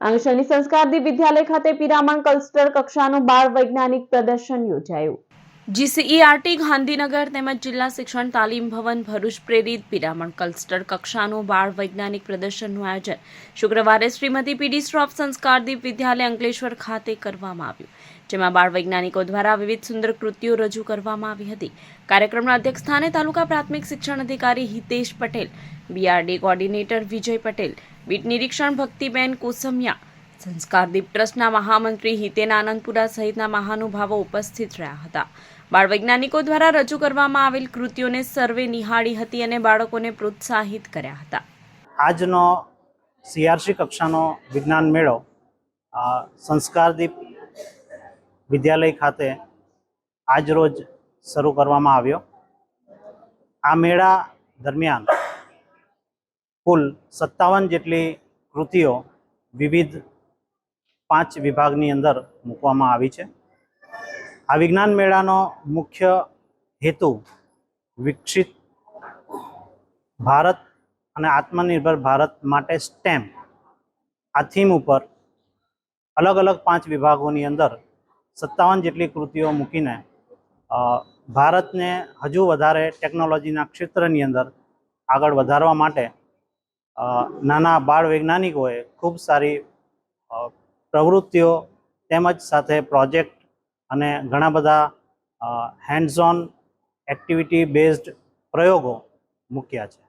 આંગશની સંસ્કારદીપ વિદ્યાલય ખાતે પિરામણ કલ્સ્ટર કક્ષાનું બાળ વૈજ્ઞાનિક પ્રદર્શન યોજાયું. જીસીઈઆરટી ગાંધીનગર તેમજ જિલ્લા શિક્ષણ તાલીમ ભવન ભરૂચ પ્રેરિત પિરામણ કલ્સ્ટર કક્ષાનું બાળ વૈજ્ઞાનિક પ્રદર્શનનું આયોજન શુક્રવારે શ્રીમતી પીડી શ્રોફ સંસ્કારદીપ વિદ્યાલય અંકલેશ્વર ખાતે કરવામાં આવ્યું, જેમાં બાળ વૈજ્ઞાનિકો દ્વારા વિવિધ સુંદર કૃતિઓ રજૂ કરવામાં આવી હતી. કાર્યક્રમના અધ્યક્ષ સ્થાને તાલુકા પ્રાથમિક શિક્ષણ અધિકારી Hitesh Patel, BRD coordinator Vijay Patel beat નિરીક્ષણ ભક્તિબેન કુસમિયા સંસ્કારદીપ ટ્રસ્ટના મહામંત્રી હિતેન આનંદપુરા સહિતના મહાનુભાવો ઉપસ્થિત રહ્યા હતા. બાળ વૈજ્ઞાનિકો દ્વારા રજૂ કરવામાં આવેલ કૃતિઓને સર્વે નિહાળી હતી અને બાળકોને પ્રોત્સાહિત કર્યા હતા. આજનો સીઆરસી કક્ષાનો વિજ્ઞાન મેળો સંસ્કારદીપ વિદ્યાલય ખાતે આજરોજ શરૂ કરવામાં આવ્યો. આ મેળા દરમિયાન કુલ સત્તાવન જેટલી કૃતિઓ વિવિધ પાંચ વિભાગની અંદર મૂકવામાં આવી છે. આ વિજ્ઞાન મેળાનો મુખ્ય હેતુ વિકસિત ભારત અને આત્મનિર્ભર ભારત માટે સ્ટેમ આ થીમ ઉપર અલગ અલગ પાંચ વિભાગોની અંદર સત્તાવન જેટલી કૃતિઓ મૂકીને ભારતને હજુ વધારે ટેકનોલોજીના ક્ષેત્રની અંદર આગળ વધારવા માટે નાના બાળ વૈજ્ઞાનિકોએ ખૂબ સારી પ્રવૃત્તિઓ તેમજ સાથે પ્રોજેક્ટ અને ઘણા બધા હેન્ડઝોન એક્ટિવિટી બેઝડ પ્રયોગો મૂક્યા છે.